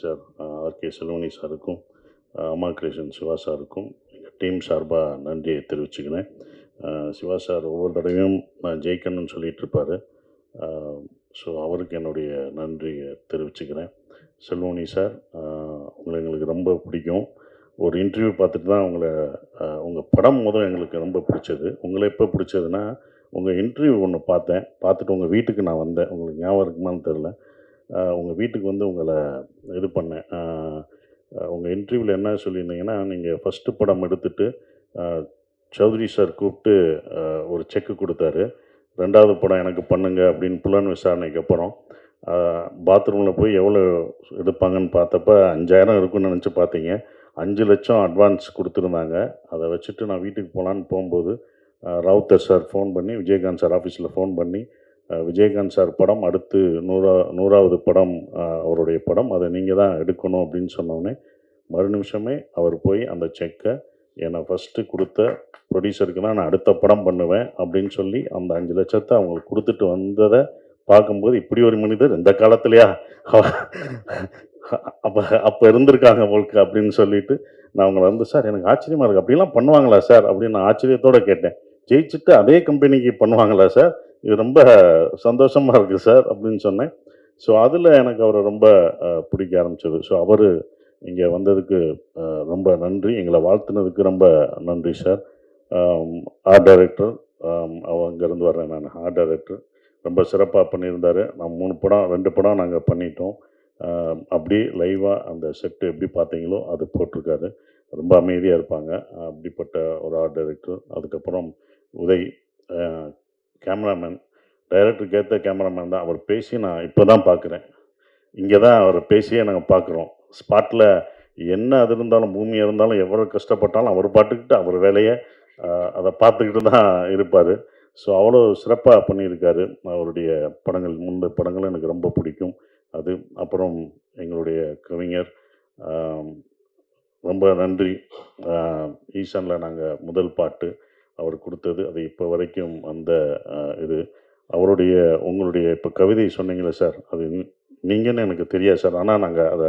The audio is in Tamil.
சார் ஆர்கே செல்வனி சாருக்கும் அம்மா கிருஷ்ணன் சிவா சாருக்கும் எங்கள் டீம் சார்பாக நன்றியை தெரிவிச்சுக்கிறேன். சிவா சார் ஒவ்வொரு தடவையும் நான் ஜெயிக்கணும்னு சொல்லிட்டு இருப்பார். ஸோ அவருக்கு என்னுடைய நன்றியை தெரிவிச்சுக்கிறேன். செல்வோனி சார் உங்களை எங்களுக்கு ரொம்ப பிடிக்கும். ஒரு இன்டர்வியூ பார்த்துட்டு தான் உங்களை உங்கள் படம் முதல் எங்களுக்கு ரொம்ப பிடிச்சது. உங்களை எப்போ பிடிச்சதுன்னா உங்கள் இன்டர்வியூ ஒன்று பார்த்தேன். பார்த்துட்டு உங்கள் வீட்டுக்கு நான் வந்தேன். உங்களுக்கு ஞாபகம் இருக்குமான்னு தெரில உங்கள் வீட்டுக்கு வந்து உங்களை இது பண்ணேன் உங்கள் இன்டர்வியூவில் என்ன சொல்லியிருந்தீங்கன்னா நீங்கள் ஃபஸ்ட்டு படம் எடுத்துட்டு சௌத்ரி சார் கூப்பிட்டு ஒரு செக்கு கொடுத்தாரு. ரெண்டாவது படம் எனக்கு பண்ணுங்க அப்படின்னு புலன் விசாரணைக்கு அப்புறம் பாத்ரூமில் போய் எவ்வளோ எடுப்பாங்கன்னு பார்த்தப்ப அஞ்சாயிரம் இருக்குன்னு நினச்சி பார்த்தீங்க. அஞ்சு லட்சம் அட்வான்ஸ் கொடுத்துருந்தாங்க. அதை வச்சுட்டு நான் வீட்டுக்கு போகலான்னு போகும்போது ரவுத்தர் சார் ஃபோன் பண்ணி விஜயகாந்த் சார் ஆஃபீஸில் ஃபோன் பண்ணி விஜயகாந்த் சார் படம் அடுத்து நூறா நூறாவது படம் அவருடைய படம். அதை நீங்கள் தான் எடுக்கணும் அப்படின்னு சொன்னோடனே மறு நிமிஷமே அவர் போய் அந்த செக்கை என்னை ஃபஸ்ட்டு கொடுத்த ப்ரொடியூசருக்கு தான் நான் அடுத்த படம் பண்ணுவேன் அப்படின்னு சொல்லி அந்த அஞ்சு லட்சத்தை அவங்களுக்கு கொடுத்துட்டு வந்ததை பார்க்கும்போது இப்படி ஒரு மனிதர் இந்த காலத்துலையா? அப்போ அப்போ இருந்திருக்காங்க அவங்களுக்கு அப்படின்னு சொல்லிட்டு நான் அவங்கள வந்து சார் எனக்கு ஆச்சரியமாக இருக்குது அப்படிலாம் பண்ணுவாங்களா சார்? அப்படின்னு நான் ஆச்சரியத்தோடு கேட்டேன். ஜெயிச்சுட்டு அதே கம்பெனிக்கு பண்ணுவாங்களா சார்? இது ரொம்ப சந்தோஷமாக இருக்குது சார் அப்படின்னு சொன்னேன். ஸோ அதில் எனக்கு அவரை ரொம்ப பிடிக்க ஆரம்பிச்சது. ஸோ அவர் இங்கே வந்ததுக்கு ரொம்ப நன்றி. எங்களை வாழ்த்துனதுக்கு ரொம்ப நன்றி சார். ஆர்ட் டைரக்டர் அங்கேருந்து வர்றேன் நான் ஆர்ட் டைரக்டர் ரொம்ப சிறப்பாக பண்ணியிருந்தாரு. நான் மூணு படம் ரெண்டு படம் நாங்கள் பண்ணிட்டோம். அப்படி லைவாக அந்த செட்டு எப்படி பார்த்தீங்களோ அது போட்டிருக்காரு. ரொம்ப அமைதியாக இருப்பாங்க. அப்படிப்பட்ட ஒரு ஆர்ட் டைரக்டர் அதுக்கப்புறம் உதய் கேமராமேன் டைரக்டருக்கு ஏற்ற கேமராமேன் தான். அவர் பேசி நான் இப்போ தான் பார்க்குறேன் இங்கே தான் அவரை பேசியே நாங்கள் பார்க்குறோம் ஸ்பாட்டில் என்ன அது இருந்தாலும் பூமியாக இருந்தாலும் எவ்வளோ கஷ்டப்பட்டாலும் அவர் பாட்டுக்கிட்டு அவர் வேலையை அதை பார்த்துக்கிட்டு தான் இருப்பார். ஸோ அவ்வளோ சிறப்பாக பண்ணியிருக்காரு. அவருடைய படங்கள் முந்தைய படங்களும் எனக்கு ரொம்ப பிடிக்கும். அது அப்புறம் எங்களுடைய கவிஞர் ரொம்ப நன்றி. ஈசானில் நாங்கள் முதல் பாட்டு. அவர் கொடுத்தது அது இப்போ வரைக்கும் அந்த இது அவருடைய உங்களுடைய இப்போ கவிதை சொன்னீங்களே சார் அது நீங்கன்னு எனக்கு தெரியாது சார். ஆனால் நாங்கள் அதை